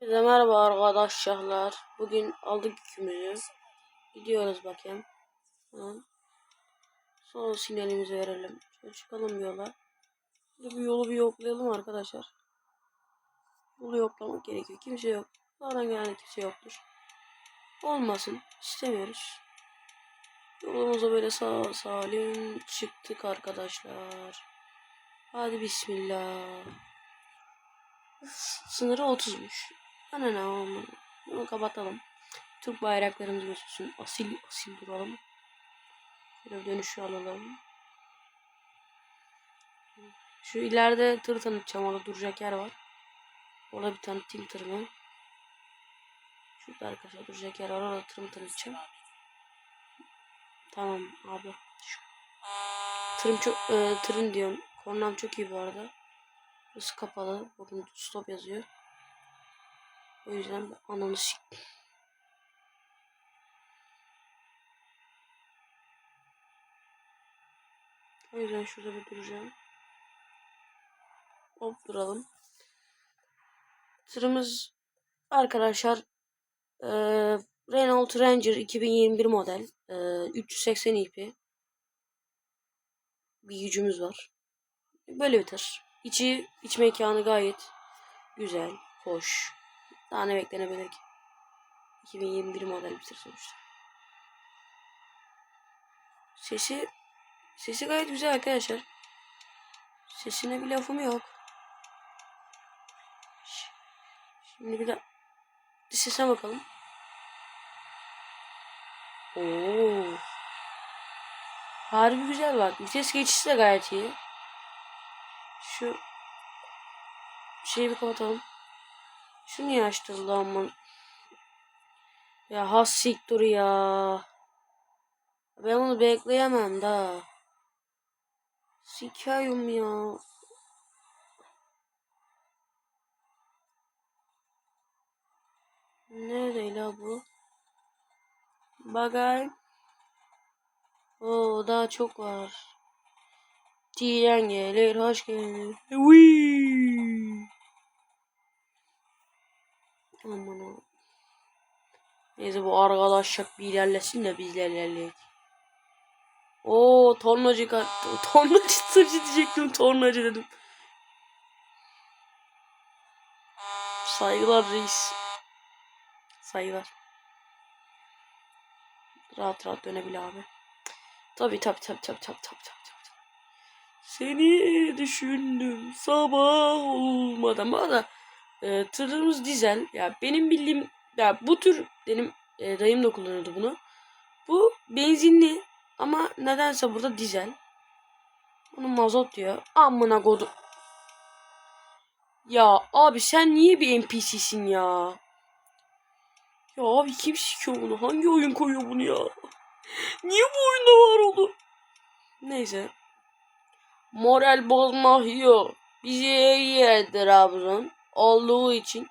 Herkese merhaba arkadaşlar. Bugün aldık yükümüzü. Gidiyoruz bakayım. Tamam. Son sinyalimizi verelim. Şöyle çıkalım yola. Şöyle bir yolu bir yoklayalım arkadaşlar. Yolu yoklamak gerekiyor. Kimse yok. Sağdan gelen kimse yoktur. Olmasın. İstemiyoruz. Yolumuza böyle sağ salim çıktık arkadaşlar. Hadi bismillah. Sınırı 30'muş. Ana ne olmalı. Bunu kapatalım. Türk bayraklarımız gözüksün. Asil asil duralım. Şöyle dönüşü alalım. Şu ileride tır tanıtacağım. Orada duracak yer var. Orada bir tanıtayım tırımı. Şurada arkadaşlar duracak yer var. Orada tırımı tanıtacağım. Tamam abi. Şu. Tırım çok e, tırım diyorum. Kornam çok iyi bu arada. Burası kapalı. Bakın stop yazıyor. O yüzden ananı sik. O yüzden şurada bir duracağım. Hop duralım. Tırımız arkadaşlar eee Renault Ranger 2021 model eee 380 ip bir gücümüz var. Böyle bir tır. İçi, iç mekanı gayet güzel, hoş. Daha ne beklenebilir ki? 2021 model bir tır sonuçta. Sesi, sesi gayet güzel arkadaşlar. Sesine bir lafım yok. Şimdi bir de sesine bakalım. Oo. Harbi güzel bak. Vites geçişi de gayet iyi. Şu şeyi bir kapatalım. Şu niye açtırıldı aman? Ya has siktir ya. Ben onu bekleyemem da. Sikayım ya. Nerede la bu? Bagay. Oo daha çok var. Diyen gelir, hoş gelir. Wii. Aman ha. Neyse bu arkadaşlık bir ilerlesin de biz de ilerleyelim. Oo tornacı. Tornacı tırcı diyecektim. Tornacı dedim. Saygılar reis. Saygılar. Rahat rahat dönebil abi. Tabi tabi tabi tabi tabi tabi tabi. Seni düşündüm sabah olmadan. Arada e, tırımız dizel. Ya benim bildiğim ya bu tür benim e, dayım da kullanıyordu bunu. Bu benzinli ama nedense burada dizel. Bunu mazot diyor. Amına kodu. Ya abi sen niye bir NPC'sin ya? Ya abi kim sikiyor bunu? Hangi oyun koyuyor bunu ya? Niye bu oyunda var oldu? Neyse. Moral bozmak yok. Bizi iyi Trabzon olduğu için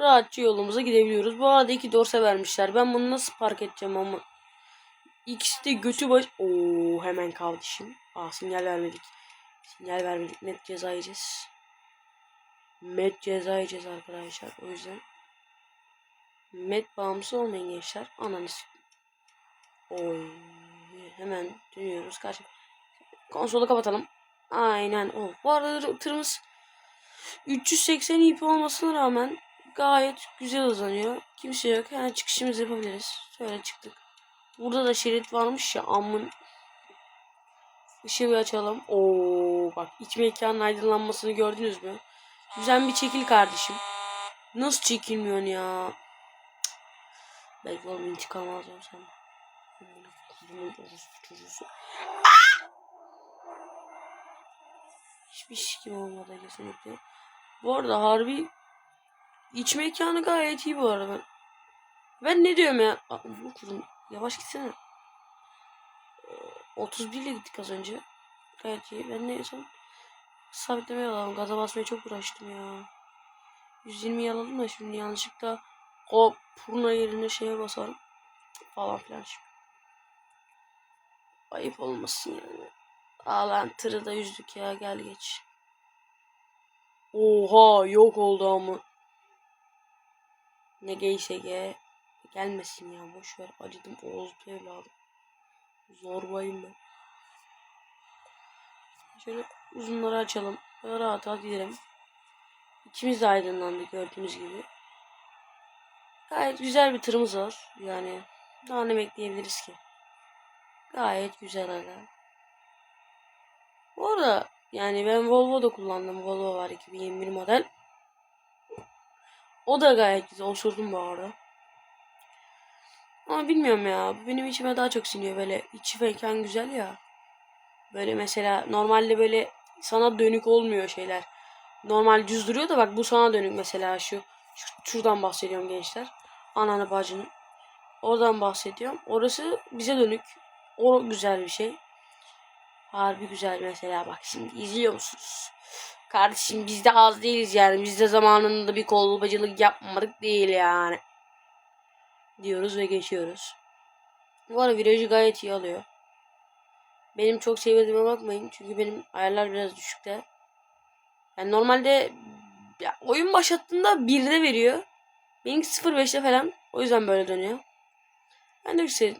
rahatça yolumuza gidebiliyoruz. Bu arada iki dorse vermişler. Ben bunu nasıl park edeceğim ama. İkisi de götü baş... Oo hemen kardeşim. Aa sinyal vermedik. Sinyal vermedik. Net ceza yiyeceğiz. Met ceza yiyeceğiz arkadaşlar. O yüzden. Met bağımsız olmayın gençler. Ananı Oy. Hemen dönüyoruz. Karşı. Konsolu kapatalım. Aynen o. Bu arada tırımız 380 ip olmasına rağmen gayet güzel hızlanıyor. Kimse yok. Hemen çıkışımızı yapabiliriz. Şöyle çıktık. Burada da şerit varmış ya. Amın. Işığı bir açalım. Oo bak iç mekanın aydınlanmasını gördünüz mü? Güzel bir çekil kardeşim. Nasıl çekilmiyorsun ya? Belki oğlum intikam alacağım orospu çocuğusu. Hiçbir sikim olmadı kesinlikle. Bu arada harbi iç mekanı gayet iyi bu arada. Ben, ben ne diyorum ya? Aa, kuzum yavaş gitsene. Ee, 31 ile gittik az önce. Gayet iyi. Ben ne son sabitlemeye alalım. Gaza basmaya çok uğraştım ya. 120 alalım da şimdi yanlışlıkla o purna yerine şeye basarım. Falan filan. Ayıp olmasın yani. Aa lan tırı da yüzdük ya gel geç. Oha yok oldu ama. Ne GSG gelmesin ya boş ver acıdım Oğuz evladım. Zorbayım ben. Şöyle uzunları açalım. Böyle rahat rahat gidelim. İçimiz de aydınlandı gördüğünüz gibi. Gayet güzel bir tırımız var. Yani daha ne bekleyebiliriz ki? Gayet güzel hala. Bu arada yani ben Volvo da kullandım. Volvo var 2021 model. O da gayet güzel. Osurdum bu arada. Ama bilmiyorum ya. Bu benim içime daha çok siniyor. Böyle içi falan güzel ya. Böyle mesela normalde böyle sana dönük olmuyor şeyler. Normal düz duruyor da bak bu sana dönük mesela şu. şu şuradan bahsediyorum gençler. Ananı bacını. Oradan bahsediyorum. Orası bize dönük. O güzel bir şey. Harbi güzel mesela bak şimdi izliyor musunuz? Kardeşim biz de az değiliz yani. Biz de zamanında bir kolbacılık yapmadık değil yani. Diyoruz ve geçiyoruz. Bu arada virajı gayet iyi alıyor. Benim çok sevdiğime bakmayın. Çünkü benim ayarlar biraz düşükte. Yani normalde ya, oyun başlattığında 1'de veriyor. Benimki 0.5'te falan. O yüzden böyle dönüyor. Ben de bir şey...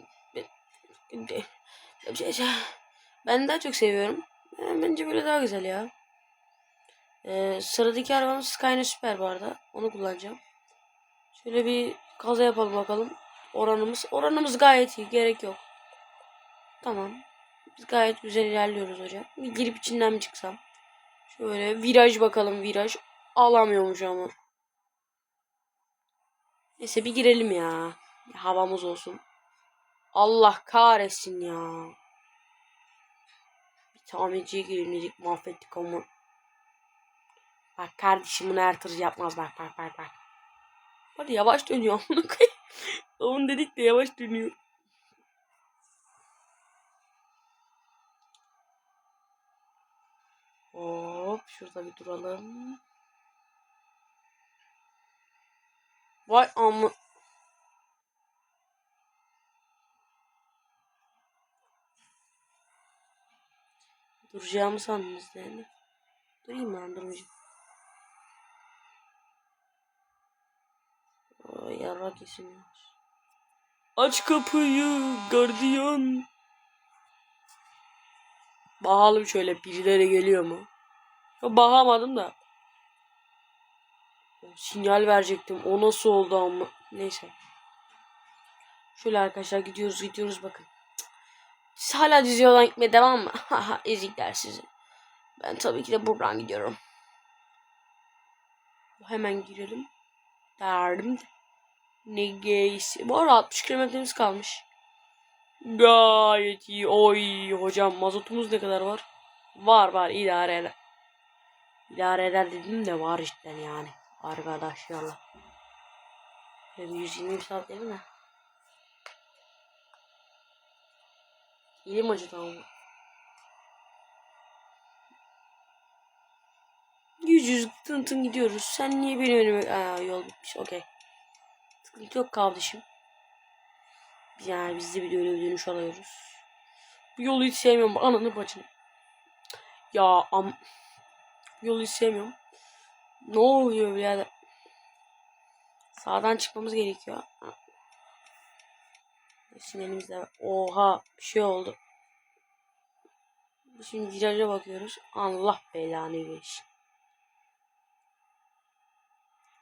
Ben daha çok seviyorum. Yani bence böyle daha güzel ya. Ee, sıradaki arabamız Skyline Super bu arada. Onu kullanacağım. Şöyle bir kaza yapalım bakalım. Oranımız. Oranımız gayet iyi. Gerek yok. Tamam. Biz gayet güzel ilerliyoruz hocam. Bir girip içinden mi çıksam? Şöyle viraj bakalım viraj. Alamıyormuş ama. Neyse bir girelim ya. Havamız olsun. Allah kahretsin ya. Tamirciye girelim dedik mahvettik ama. Bak kardeşim bunu her tır yapmaz bak bak bak bak. Hadi yavaş dönüyor amına. Onun dedik de yavaş dönüyor. Hop şurada bir duralım. Vay amma. Duracağımı sandınız yani. Durayım ben durmayacağım. Ay. Aç kapıyı gardiyan. Bakalım şöyle birileri geliyor mu? Ya bakamadım da. Sinyal verecektim. O nasıl oldu ama. Neyse. Şöyle arkadaşlar gidiyoruz gidiyoruz bakın. Siz hala düz yoldan gitmeye devam mı? Haha ezikler sizi. Ben tabii ki de buradan gidiyorum. Hemen girelim. Derdim. Ne geysi. Bu arada 60 kilometremiz kalmış. Gayet iyi. Oy hocam mazotumuz ne kadar var? Var var idare eder. İdare eder dedim de var işte yani. Arkadaşlarla. Böyle 120 saat değil mi? Elim acıdı ama. Yüz yüz tın tın gidiyoruz. Sen niye beni önüme... Aa yol bitmiş. Okey. Sıkıntı yok kardeşim. Yani biz de bir bir dönüş alıyoruz. Bu yolu hiç sevmiyorum. Ananı bacını. Ya am... Bu yolu hiç sevmiyorum. Ne oluyor birader? Sağdan çıkmamız gerekiyor. Sinelimizde var. Oha bir şey oldu. Şimdi viraja bakıyoruz. Allah belanı versin.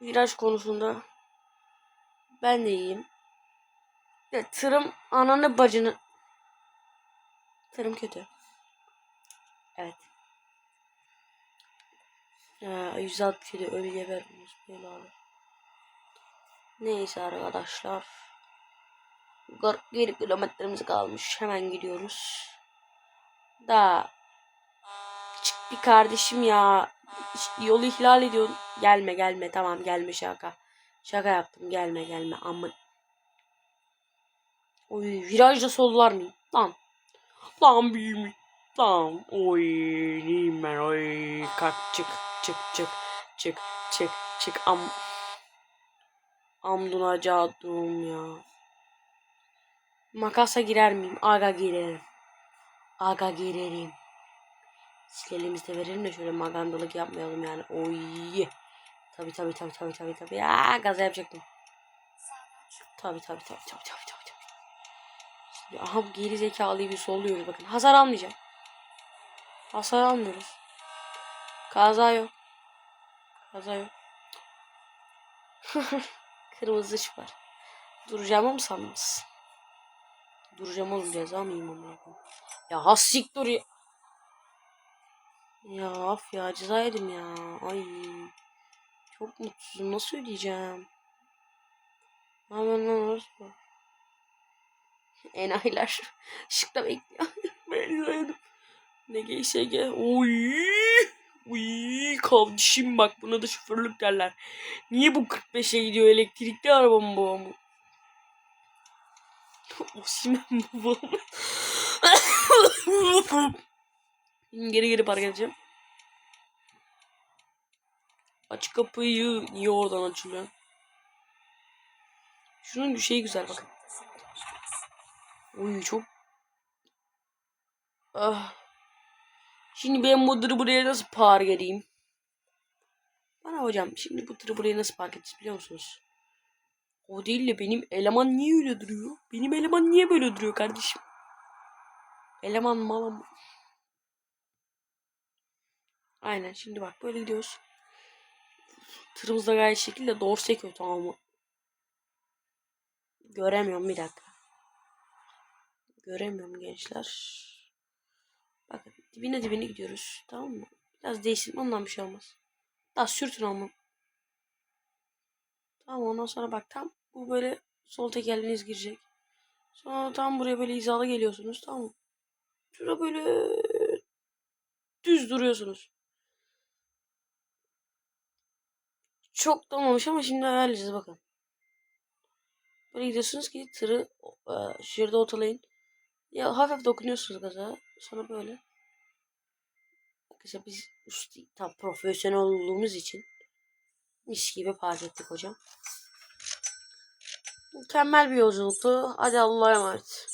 Viraj konusunda ben de iyiyim. Ya, tırım ananı bacını. Tırım kötü. Evet. Ya 167 ölü gebermiş belalı. Neyse arkadaşlar. 41 kilometremiz kalmış. Hemen gidiyoruz. Da çık bir kardeşim ya. Yolu ihlal ediyorsun. Gelme gelme tamam gelme şaka. Şaka yaptım gelme gelme amın. Oy virajda sollar mıyım? Lan. Lan büyümü. Lan. Oy neyim ben oy. Kalk çık çık çık çık çık çık am. Amdunacaktım ya. Makasa girer miyim? Aga girerim. Aga girerim. Silelimizde verelim de şöyle magandalık yapmayalım yani. Oy. Tabi tabi tabi tabi tabi tabi. Ya gaza yapacaktım. Tabi tabi tabi tabi tabi tabi. Şimdi aha geri zekalıyı bir solluyoruz bakın. Hasar almayacağım. Hasar almıyoruz. Kaza yok. Kaza yok. Kırmızı ışık var. Duracağımı mı sandınız? Duracağım oğlum ceza mıyım amına? Ya hasik dur ya. Ya af ya ceza yedim ya. Ay. Çok mutsuzum. Nasıl ödeyeceğim? Hemen lan orası bu. Enayiler. Işıkta bekliyor. ben izledim. Ne ge. Oy. Uy kardeşim bak buna da şoförlük derler. Niye bu 45'e gidiyor elektrikli araba mı bu? Osimen bu Geri geri park edeceğim. Aç kapıyı. Niye oradan açılıyor? Şunun şeyi güzel bakın. Uy çok. Ah. Şimdi ben bu buraya nasıl park edeyim? Bana hocam şimdi bu tırı buraya nasıl park edeceğiz biliyor musunuz? O değil de benim eleman niye öyle duruyor? Benim eleman niye böyle duruyor kardeşim? Eleman malam. Aynen şimdi bak böyle gidiyoruz. Tırımız da gayet şekilde doğru sekiyor tamam mı? Göremiyorum bir dakika. Göremiyorum gençler. Bakın dibine dibine gidiyoruz. Tamam mı? Biraz değişsin ondan bir şey olmaz. Daha sürtün ama. Tamam ondan sonra bak tam bu böyle sol tekerleğiniz girecek. Sonra tam buraya böyle hizalı geliyorsunuz tamam mı? Şurada böyle düz duruyorsunuz. Çok da ama şimdi ayarlayacağız bakın. Böyle gidiyorsunuz ki tırı e, şurada otalayın. Ya hafif dokunuyorsunuz gaza. Sonra böyle. Arkadaşlar biz usta, tam profesyonel olduğumuz için mis gibi park ettik hocam. Mükemmel bir yolculuktu. Hadi Allah'a emanet.